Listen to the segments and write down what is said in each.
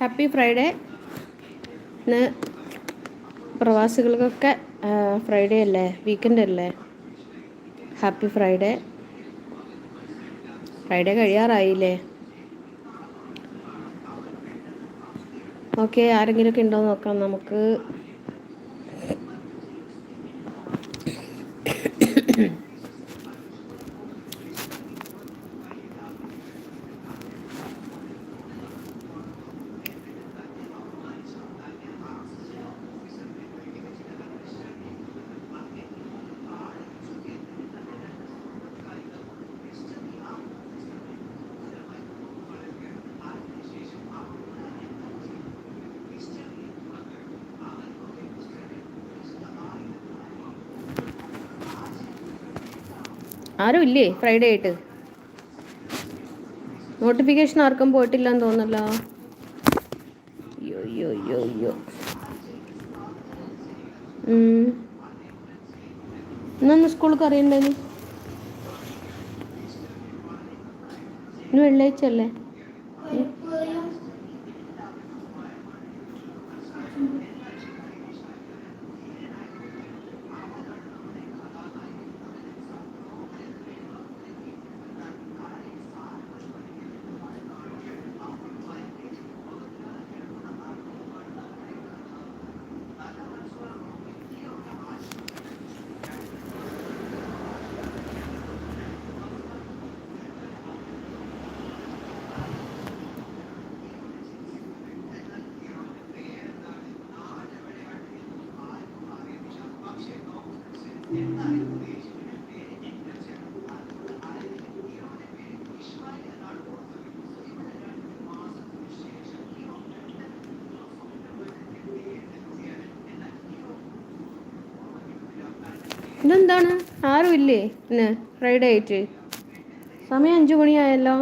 Happy Friday ഇന്ന് പ്രവാസികൾക്കൊക്കെ Friday അല്ലേ? വീക്കെൻഡ് അല്ലേ? ഹാപ്പി ഫ്രൈഡേ ഫ്രൈഡേ കഴിയാറായില്ലേ? ഓക്കെ ആരെങ്കിലുമൊക്കെ ഉണ്ടോ നോക്കാം. നമുക്ക് ആരും ഇല്ലേ ഫ്രൈഡേ ആയിട്ട്? നോട്ടിഫിക്കേഷൻ ആർക്കും പോയിട്ടില്ല എന്ന് തോന്നല്ലോ അയ്യോ അയ്യോ അയ്യോ ഇന്നൊന്ന് സ്കൂളിൽ അറിയണ്ടേ ഇന്ന് വെള്ളിയാഴ്ച അല്ലേ ഇതെന്താണ്? ആരും ഇല്ലേ ഇന്ന് ഫ്രൈഡേ ആയിട്ട് സമയം അഞ്ചു മണിയായല്ലോ.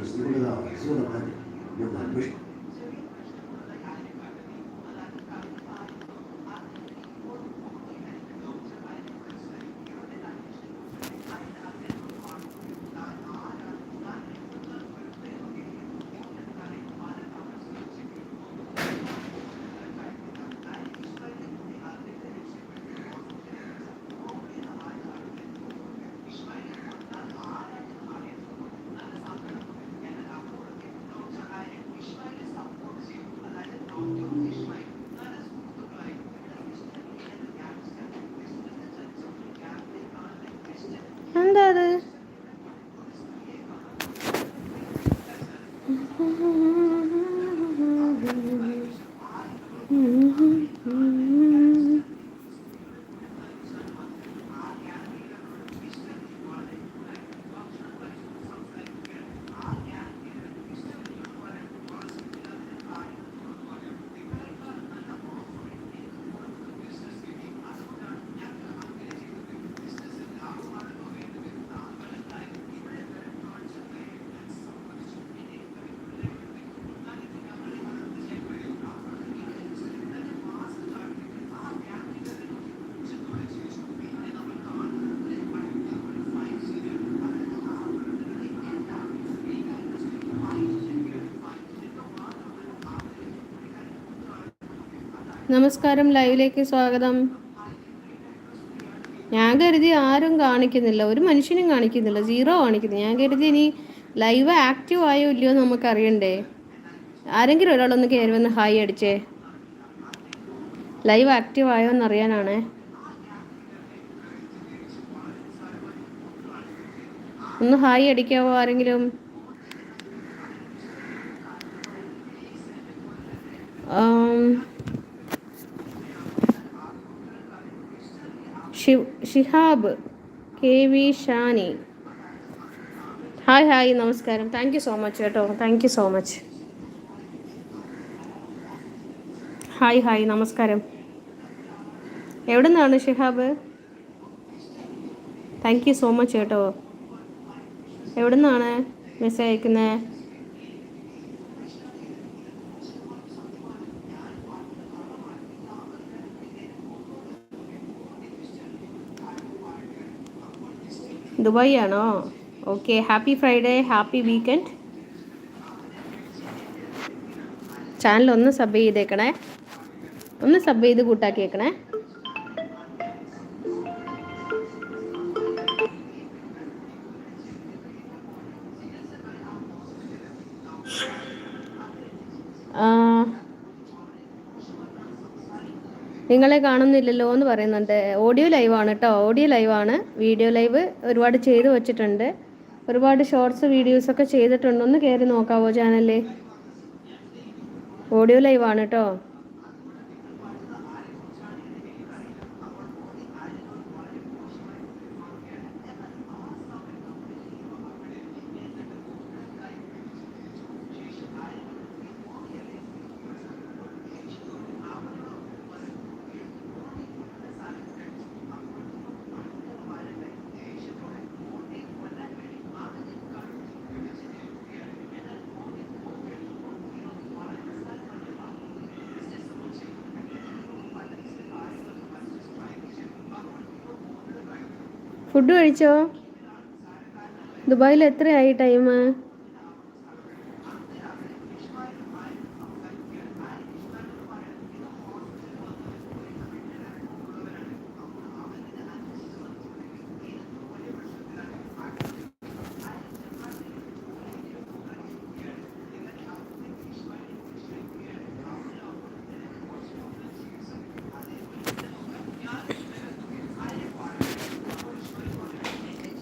ですね。これが、そうな感じ。よくありました。എന്താ അത്? നമസ്കാരം ലൈവിലേക്ക് സ്വാഗതം. ഞാൻ കരുതി ആരും കാണിക്കുന്നില്ല ഒരു മനുഷ്യനും കാണിക്കുന്നില്ല സീറോ കാണിക്കുന്നു. ഞാൻ കരുതി ഇനി ലൈവ് ആക്റ്റീവ് ആയോ ഇല്ലയോ എന്ന് നമുക്ക് അറിയണ്ടേ ആരെങ്കിലും ഒരാളൊന്ന് കയറി വന്ന് ഹായ് അടിച്ചേ. ലൈവ് ആക്റ്റീവ് ആയോ എന്ന് അറിയാനാണ്. ഒന്ന് ഹായ് അടിക്കാവോ ആരെങ്കിലും ആം, Shiv Shihab K V Shani. Hi hi നമസ്കാരം. താങ്ക് യു സോ മച്ച് കേട്ടോ. Thank you so much hi hi നമസ്കാരം. എവിടെ നിന്നാണ് Shihab? Thank you so much കേട്ടോ. എവിടെ നിന്നാണ് മെസ്സേജ് അയക്കുന്നത് ദുബായ് ആണോ okay happy Friday happy weekend channel ഒന്ന് സബ് ചെയ്തേക്കണേ. ഒന്ന് സബ് ചെയ്ത് കൂട്ടാക്കിയേക്കണേ. നിങ്ങളെ കാണുന്നില്ലല്ലോ എന്ന് പറയുന്നുണ്ട്. ഓഡിയോ ലൈവ് ആണ് കേട്ടോ ഓഡിയോ ലൈവാണ് വീഡിയോ ലൈവ് ഒരുപാട് ചെയ്തു വെച്ചിട്ടുണ്ട്. ഒരുപാട് ഷോർട്സ് വീഡിയോസൊക്കെ ചെയ്തിട്ടുണ്ട്? ഒന്ന് കയറി നോക്കാവോ ചാനലിൽ ഓഡിയോ ലൈവാണ് കേട്ടോ ഫുഡ് കഴിച്ചോ? ദുബായിൽ എത്രയായി ടൈം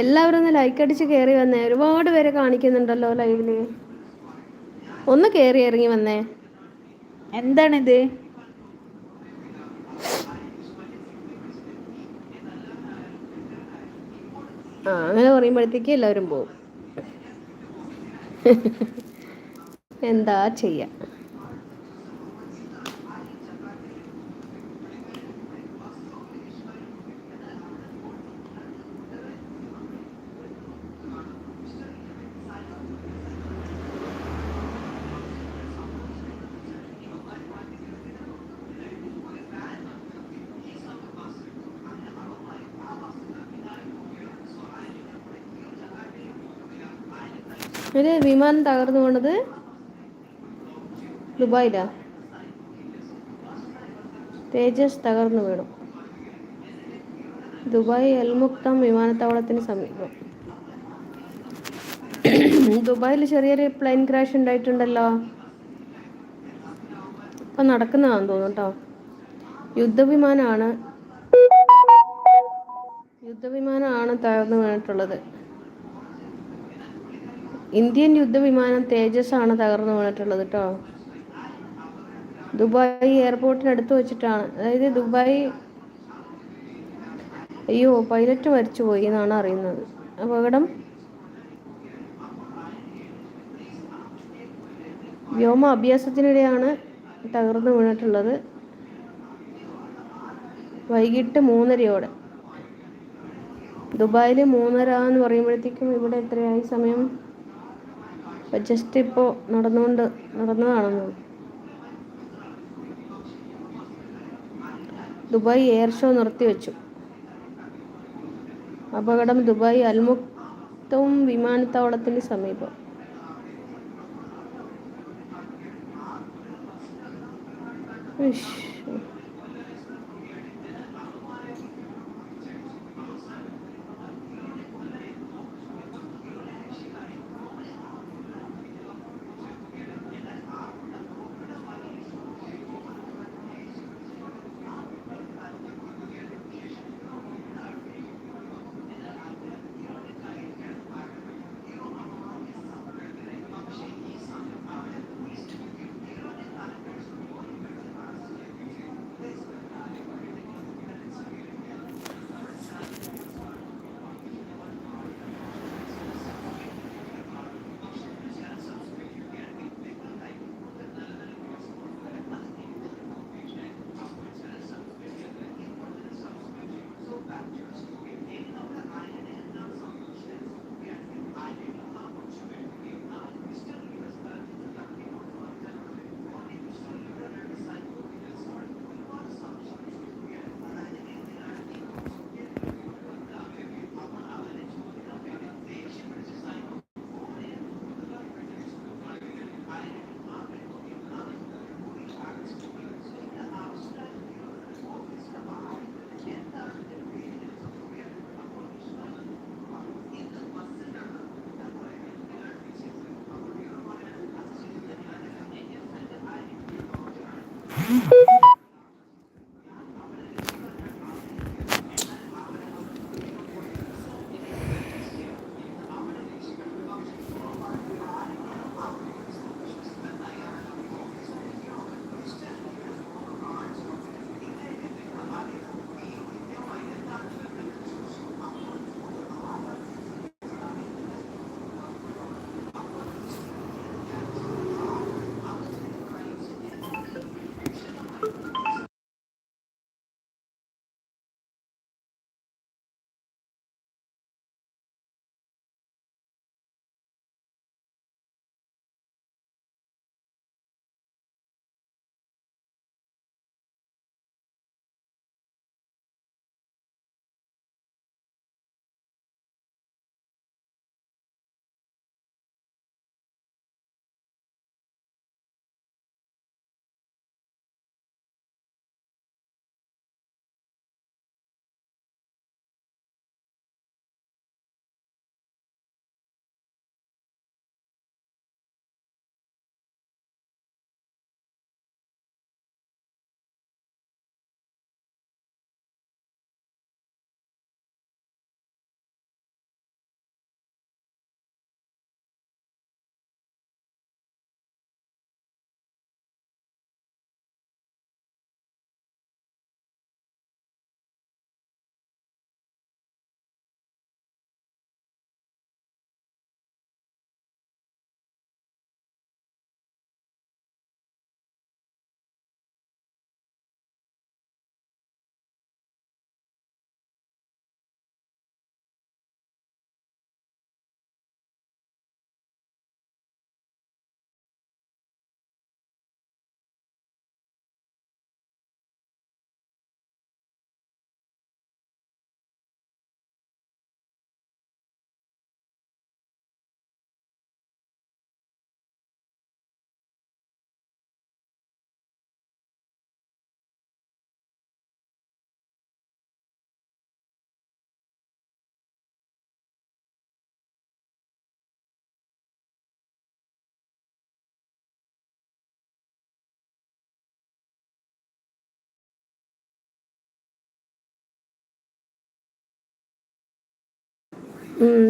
എല്ലാവരും ഒന്ന് ലൈക്ക് അടിച്ച് കയറി വന്നേ. ഒരുപാട് പേരെ കാണിക്കുന്നുണ്ടല്ലോ ലൈവിൽ ഒന്ന് കയറി ഇറങ്ങി വന്നേ. എന്താണിത്? ആ അങ്ങനെ പറയുമ്പോഴത്തേക്ക് എല്ലാവരും പോവും. എന്താ ചെയ്യാ? ഒരു വിമാനം തകർന്നു പോണത് ദുബായിലാ. തേജസ് തകർന്നു വീണു. ദുബായ് അൽമുക്തം വിമാനത്താവളത്തിന് സമീപം. ദുബായിൽ ചെറിയൊരു പ്ലെയിൻ ക്രാഷ് ഉണ്ടായിട്ടുണ്ടല്ലോ. ഇപ്പം നടക്കുന്നതാണെന്ന് തോന്നുന്നു കേട്ടോ യുദ്ധവിമാനമാണ് യുദ്ധവിമാനമാണ് തകർന്നു വീണിട്ടുള്ളത്. ഇന്ത്യൻ യുദ്ധവിമാനം തേജസ് ആണ് തകർന്നു വീണിട്ടുള്ളത് കേട്ടോ ദുബായ് എയർപോർട്ടിനടുത്ത് വെച്ചിട്ടാണ്. അതായത് ദുബായ് അയ്യോ പൈലറ്റ് മരിച്ചുപോയി എന്നാണ് അറിയുന്നത്. അപകടം? വ്യോമ അഭ്യാസത്തിനിടെയാണ് തകർന്നു വീണിട്ടുള്ളത്. വൈകിട്ട് മൂന്നരയോടെ. ദുബായിൽ മൂന്നര എന്ന് പറയുമ്പോഴത്തേക്കും ഇവിടെ എത്രയായി സമയം? ജസ്റ്റ് ഇപ്പോ നടന്നുകൊണ്ട് നടന്നു കാണുന്നു. ദുബായ് എയർ ഷോ നിർത്തിവെച്ചു അപകടം ദുബായ് അൽമുക്തവും വിമാനത്താവളത്തിന് സമീപം. ഇഷ്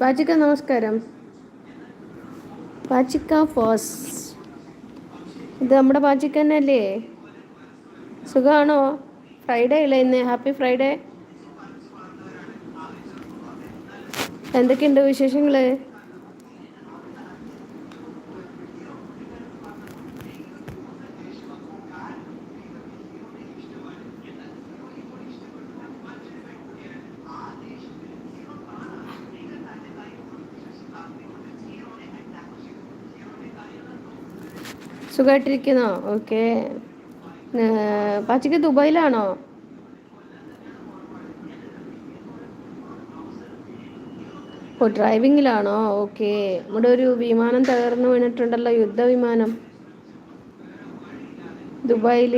പാച്ചിക്ക നമസ്കാരം. പാച്ചിക്ക ഫോസ് ഇത് നമ്മുടെ പാച്ചിക്കന്നല്ലേ സുഖമാണോ ഫ്രൈഡേ അല്ലേ ഇന്ന്? ഹാപ്പി ഫ്രൈഡേ എന്തൊക്കെയുണ്ട് വിശേഷങ്ങൾ സുഖമായിട്ടിരിക്കുന്നോ ഓക്കെ. പാച്ചിക്ക് ദുബായിലാണോ? ഓ ഡ്രൈവിങ്ങിലാണോ? ഓക്കെ. നമ്മുടെ ഒരു വിമാനം തകർന്നു വീണിട്ടുണ്ടല്ലോ യുദ്ധവിമാനം. ദുബായിൽ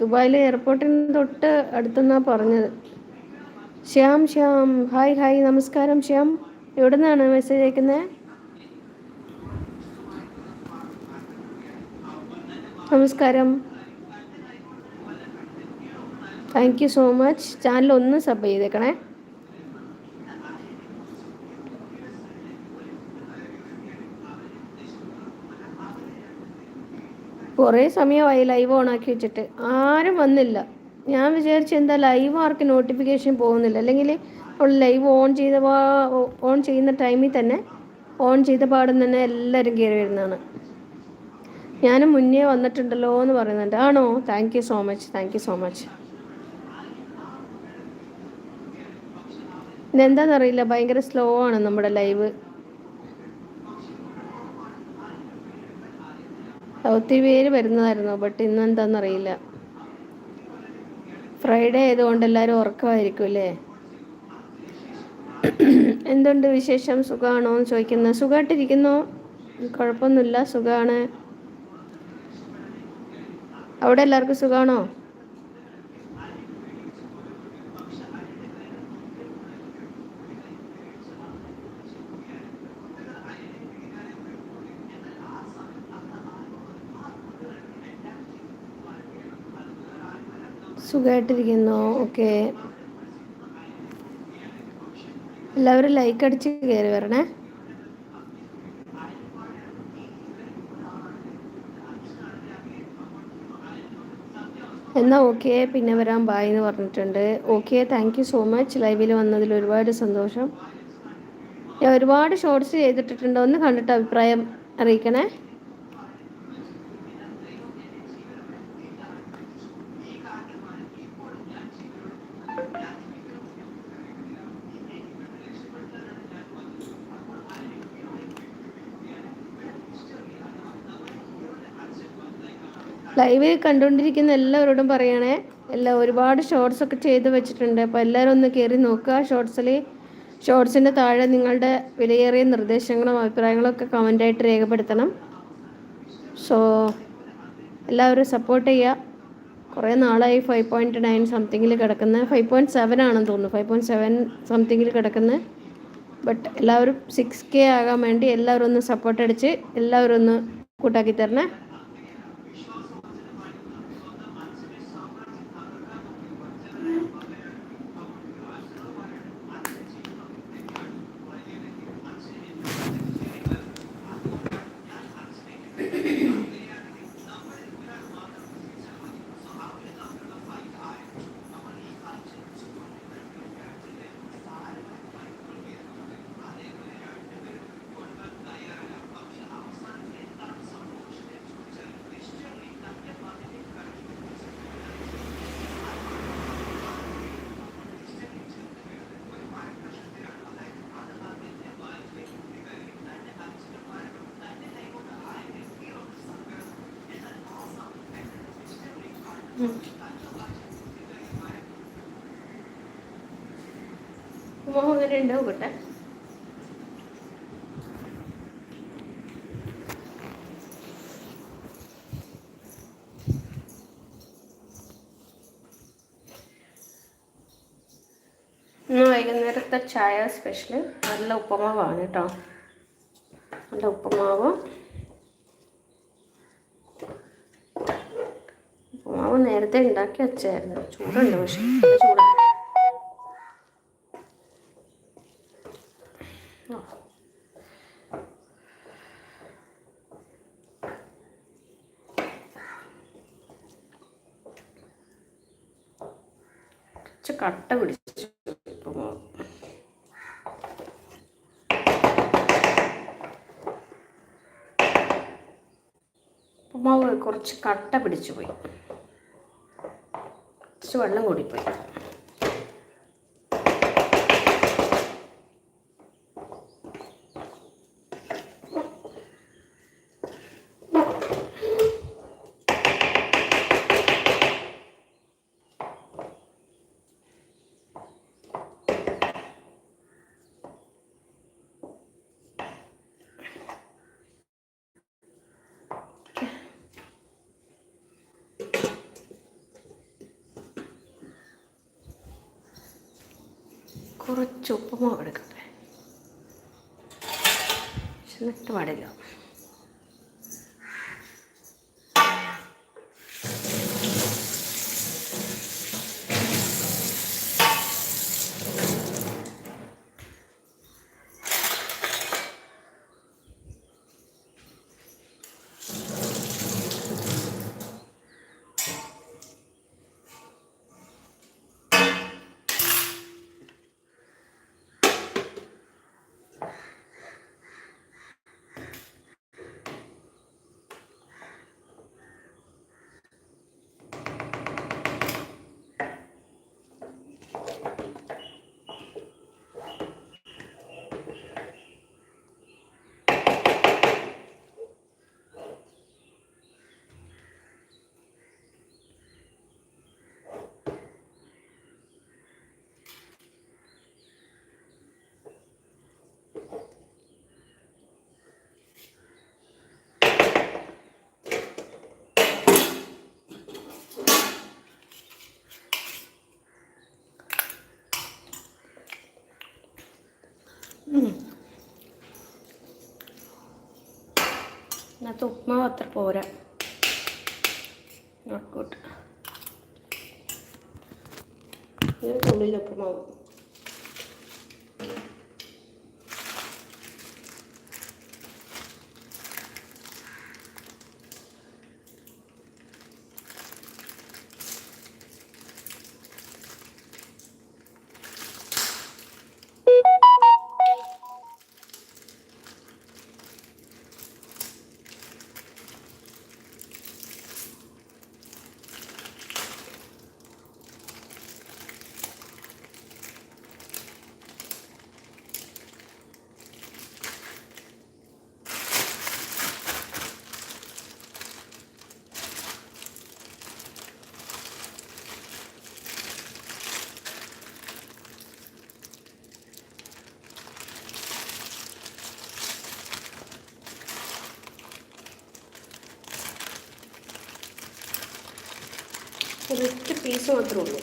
ദുബായിലെ എയർപോർട്ടിന് തൊട്ട് അടുത്തെന്നാ പറഞ്ഞത്. ശ്യാം ശ്യാം. Hi hi. നമസ്കാരം ശ്യാം. എവിടെ നിന്നാണ് മെസ്സേജ് അയക്കുന്നത് നമസ്കാരം. Thank you so much channel ഒന്ന് സബ് ചെയ്തേക്കണേ. കുറേ സമയമായി ലൈവ് ഓണാക്കി വെച്ചിട്ട്. ആരും വന്നില്ല. ഞാൻ വിചാരിച്ചു എന്താ ലൈവ് ആർക്ക് നോട്ടിഫിക്കേഷൻ പോകുന്നില്ല. അല്ലെങ്കിൽ ലൈവ് ഓൺ ചെയ്ത ഓൺ ചെയ്യുന്ന ടൈമിൽ തന്നെ ഓൺ ചെയ്ത പാടും തന്നെ എല്ലാവരും കയറി വരുന്നതാണ്. ഞാൻ മുന്നേ വന്നിട്ടുണ്ടല്ലോ എന്ന് പറയുന്നുണ്ട്. ആണോ? Thank you so much thank you so much ഇതെന്താണെന്നറിയില്ല ഭയങ്കര സ്ലോ ആണ് നമ്മുടെ ലൈവ് ഒത്തിരി പേര് വരുന്നതായിരുന്നു. ബട്ട് ഇന്ന് എന്താണെന്നറിയില്ല ഫ്രൈഡേ ആയതുകൊണ്ട് എല്ലാവരും ഉറക്കമായിരിക്കും അല്ലേ? എന്തുണ്ട് വിശേഷം? സുഖമാണോ എന്ന് ചോദിക്കുന്നത് സുഖമായിട്ടിരിക്കുന്നു. കുഴപ്പമൊന്നുമില്ല. സുഖമാണ്. അവിടെ എല്ലാവർക്കും സുഖമാണോ സുഖമായിട്ടിരിക്കുന്നു ഓക്കെ. എല്ലാവരും ലൈക്ക് അടിച്ച് കയറി വരണേ. എന്നാൽ ഓക്കെ പിന്നെ വരാൻ ബായ് എന്ന് പറഞ്ഞിട്ടുണ്ട്. Okay thank you so much ലൈവിൽ വന്നതിൽ ഒരുപാട് സന്തോഷം. ഞാൻ ഒരുപാട് ഷോർട്സ് ചെയ്തിട്ടിട്ടുണ്ട്. ഒന്ന് കണ്ടിട്ട് അഭിപ്രായം അറിയിക്കണേ. ലൈവ് കണ്ടുകൊണ്ടിരിക്കുന്ന എല്ലാവരോടും പറയണേ എല്ലാ ഒരുപാട് ഷോർട്സ് ഒക്കെ ചെയ്ത് വെച്ചിട്ടുണ്ട്. അപ്പോൾ എല്ലാവരും ഒന്ന് കയറി നോക്കുക ഷോർട്സിൽ ഷോർട്സിന്റെ താഴെ നിങ്ങളുടെ വിലയേറിയ നിർദ്ദേശങ്ങളും അഭിപ്രായങ്ങളും ഒക്കെ കമന്റായിട്ട് രേഖപ്പെടുത്തണം. സോ എല്ലാവരും സപ്പോർട്ട് ചെയ്യുക. കുറേ നാളായി ഫൈവ് പോയിന്റ് നയൻ സംതിങ്ങിൽ കിടക്കുന്ന. ഫൈവ് പോയിന്റ് സെവൻ ആണെന്ന് തോന്നുന്നു. ഫൈവ് പോയിന്റ് സെവൻ സംതിങ്ങിൽ കിടക്കുന്ന. ബട്ട് എല്ലാവരും സിക്സ് കെ ആകാൻ വേണ്ടി എല്ലാവരും ഒന്ന് സപ്പോർട്ട് അടിച്ച് എല്ലാവരും ഒന്ന് കൂട്ടാക്കി തരണേ. മോഹം അങ്ങനെ ഉണ്ടാവും കേട്ടെ ഇന്ന് വൈകുന്നേരത്തെ ചായ സ്പെഷ്യൽ നല്ല ഉപ്പുമാവാണ് കേട്ടോ നല്ല ഉപ്പുമാവ്. ഉപ്പുമാവ് നേരത്തെ ഉണ്ടാക്കി വെച്ചായിരുന്നു. ചൂടുണ്ട് പക്ഷേ നല്ല ചൂടാണ് കുറച്ച് കട്ട പിടിച്ചു. ഉപ്പുമാവ് കുറച്ച് കട്ട പിടിച്ചു പോയി. കുറച്ച് വെള്ളം കൂടിപ്പോയി കുറച്ച് ഉപ്പുമാവ് എടുക്കട്ടെ എന്നിട്ട് പാടില്ല അതിനകത്ത് ഉപ്പുമാവ് അത്ര പോരാ. നോട്ട് ഗുഡ് ഉള്ളിൽ ഉപ്പുമാവ് ഒരൊറ്റ പീസ് മാത്രമേ ഉള്ളൂ.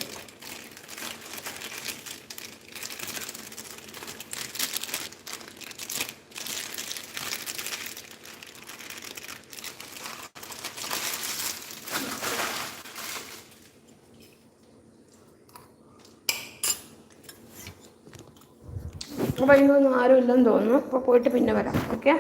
അപ്പോൾ ഇതൊന്നും ആരും ഇല്ലെന്ന് തോന്നുന്നു. അപ്പോൾ പോയിട്ട് പിന്നെ വരാം. ഓക്കെ?